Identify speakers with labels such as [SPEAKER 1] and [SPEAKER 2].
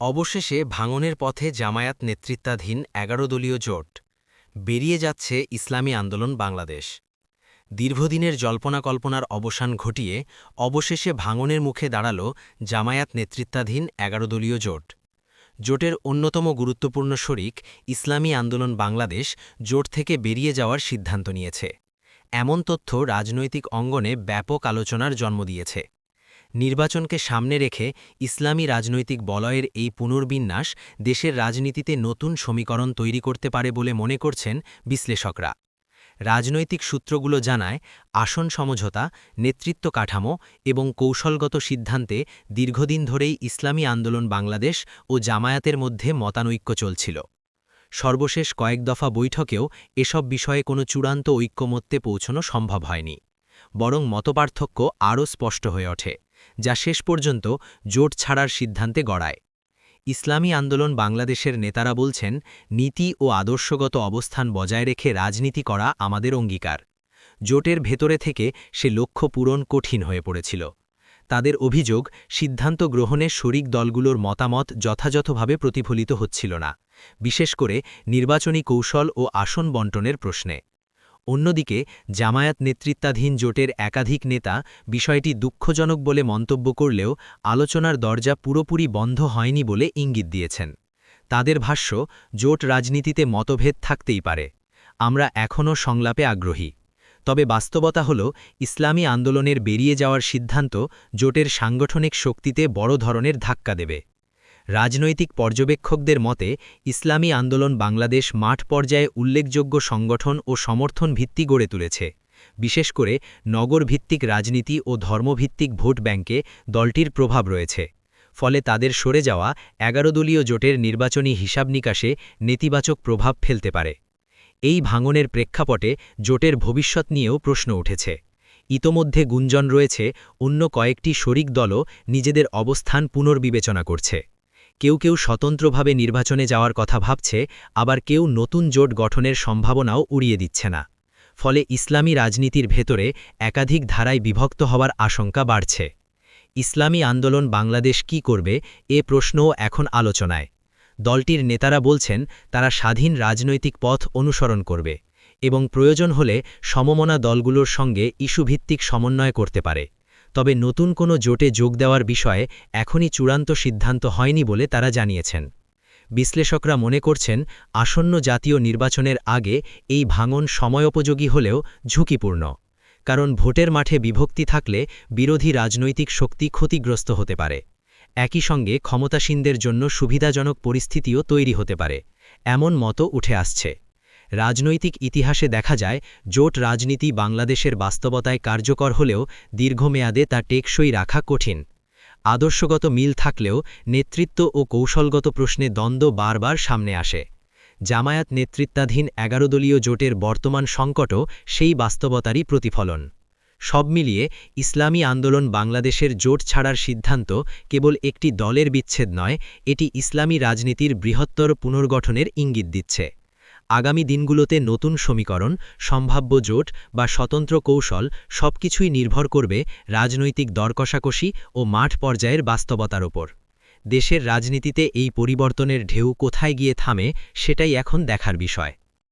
[SPEAKER 1] অবশেষে ভাঙনের পথে জামায়াত নেতৃত্বাধীন এগারো দলীয় জোট বেরিয়ে যাচ্ছে ইসলামী আন্দোলন বাংলাদেশ। দীর্ঘদিনের জল্পনা কল্পনার অবসান ঘটিয়ে অবশেষে ভাঙনের মুখে দাঁড়াল জামায়াত নেতৃত্বাধীন এগারো দলীয় জোট। জোটের অন্যতম গুরুত্বপূর্ণ শরিক ইসলামী আন্দোলন বাংলাদেশ জোট থেকে বেরিয়ে যাওয়ার সিদ্ধান্ত নিয়েছে। এমন তথ্য রাজনৈতিক অঙ্গনে ব্যাপক আলোচনার জন্ম দিয়েছে। নির্বাচনকে সামনে রেখে ইসলামী রাজনৈতিক বলয়ের এই পুনর্বিন্যাস দেশের রাজনীতিতে নতুন সমীকরণ তৈরি করতে পারে বলে মনে করছেন বিশ্লেষকরা। রাজনৈতিক সূত্রগুলো জানায়, আসন সমঝোতা, নেতৃত্ব কাঠামো এবং কৌশলগত সিদ্ধান্তে দীর্ঘদিন ধরেই ইসলামী আন্দোলন বাংলাদেশ ও জামায়াতের মধ্যে মতানৈক্য চলছিল। সর্বশেষ কয়েক দফা বৈঠকেও এসব বিষয়ে কোনো চূড়ান্ত ঐক্যমত্যে পৌঁছনো সম্ভব হয়নি, বরং মতপার্থক্য আরও স্পষ্ট হয়ে ওঠে। যা শেষ পর্যন্ত জোট ছাড়ার সিদ্ধান্তে গড়ায়। ইসলামী আন্দোলন বাংলাদেশের নেতারা বলছেন, নীতি ও আদর্শগত অবস্থান বজায় রেখে রাজনীতি করা আমাদের অঙ্গীকার। জোটের ভেতরে থেকে সে লক্ষ্য পূরণ কঠিন হয়ে পড়েছিল। তাদের অভিযোগ, সিদ্ধান্ত গ্রহণে শরিক দলগুলোর মতামত যথাযথভাবে প্রতিফলিত হচ্ছিল না, বিশেষ করে নির্বাচনী কৌশল ও আসন বন্টনের প্রশ্নে। অন্যদিকে, জামায়াত নেতৃত্বাধীন জোটের একাধিক নেতা বিষয়টি দুঃখজনক বলে মন্তব্য করলেও আলোচনার দরজা পুরোপুরি বন্ধ হয়নি বলে ইঙ্গিত দিয়েছেন। তাদের ভাষ্য, জোট রাজনীতিতে মতভেদ থাকতেই পারে। আমরা এখনও সংলাপে আগ্রহী। তবে বাস্তবতা হল, ইসলামী আন্দোলনের বেরিয়ে যাওয়ার সিদ্ধান্ত জোটের সাংগঠনিক শক্তিতে বড় ধরনের ধাক্কা দেবে। রাজনৈতিক পর্যবেক্ষকদের মতে, ইসলামী আন্দোলন বাংলাদেশ মাঠ পর্যায়ে উল্লেখযোগ্য সংগঠন ও সমর্থন ভিত্তি গড়ে তুলেছে। বিশেষ করে নগর ভিত্তিক রাজনীতি ও ধর্মভিত্তিক ভোট ব্যাংকে দলটির প্রভাব রয়েছে। ফলে তাদের সরে যাওয়া এগারো দলীয় জোটের নির্বাচনী হিসাব নিকাশে নেতিবাচক প্রভাব ফেলতে পারে। এই ভাঙনের প্রেক্ষাপটে জোটের ভবিষ্যৎ নিয়েও প্রশ্ন উঠেছে। ইতোমধ্যে গুঞ্জন রয়েছে, অন্য কয়েকটি শরিক দলও নিজেদের অবস্থান পুনর্বিবেচনা করছে। কেউ কেউ স্বতন্ত্রভাবে নির্বাচনে যাওয়ার কথা ভাবছে, আবার কেউ নতুন জোট গঠনের সম্ভাবনাও উড়িয়ে দিচ্ছে না। ফলে ইসলামী রাজনীতির ভেতরে একাধিক ধারায় বিভক্ত হওয়ার আশঙ্কা বাড়ছে। ইসলামী আন্দোলন বাংলাদেশ কি করবে, এ প্রশ্নও এখন আলোচনায়। দলটির নেতারা বলছেন, তারা স্বাধীন রাজনৈতিক পথ অনুসরণ করবে এবং প্রয়োজন হলে সমমনা দলগুলোর সঙ্গে ইস্যুভিত্তিক সমন্বয় করতে পারে। তবে নতুন কোনো জোটে যোগ দেওয়ার বিষয়ে এখনই চূড়ান্ত সিদ্ধান্ত হয়নি বলে তারা জানিয়েছেন। বিশ্লেষকরা মনে করছেন, আসন্ন জাতীয় নির্বাচনের আগে এই ভাঙন সময়োপযোগী হলেও ঝুঁকিপূর্ণ, কারণ ভোটের মাঠে বিভক্তি থাকলে বিরোধী রাজনৈতিক শক্তি ক্ষতিগ্রস্ত হতে পারে। একই সঙ্গে ক্ষমতাসীনদের জন্য সুবিধাজনক পরিস্থিতিও তৈরি হতে পারে, এমন মতো উঠে আসছে। রাজনৈতিক ইতিহাসে দেখা যায়, জোট রাজনীতি বাংলাদেশের বাস্তবতায় কার্যকর হলেও দীর্ঘমেয়াদে তা টেকসই রাখা কঠিন। আদর্শগত মিল থাকলেও নেতৃত্ব ও কৌশলগত প্রশ্নে দ্বন্দ্ব বারবার সামনে আসে। জামায়াত নেতৃত্বাধীন এগারো দলীয় জোটের বর্তমান সংকটও সেই বাস্তবতারই প্রতিফলন। সব মিলিয়ে ইসলামী আন্দোলন বাংলাদেশের জোট ছাড়ার সিদ্ধান্ত কেবল একটি দলের বিচ্ছেদ নয়, এটি ইসলামী রাজনীতির বৃহত্তর পুনর্গঠনের ইঙ্গিত দিচ্ছে। আগামী দিনগুলোতে নতুন সমীকরণ, সম্ভাব্য জোট বা স্বতন্ত্র কৌশল সবকিছুই নির্ভর করবে রাজনৈতিক দরকষাকষি ও মাঠ পর্যায়ের বাস্তবতার ওপর। দেশের রাজনীতিতে এই পরিবর্তনের ঢেউ কোথায় গিয়ে থামে সেটাই এখন দেখার বিষয়।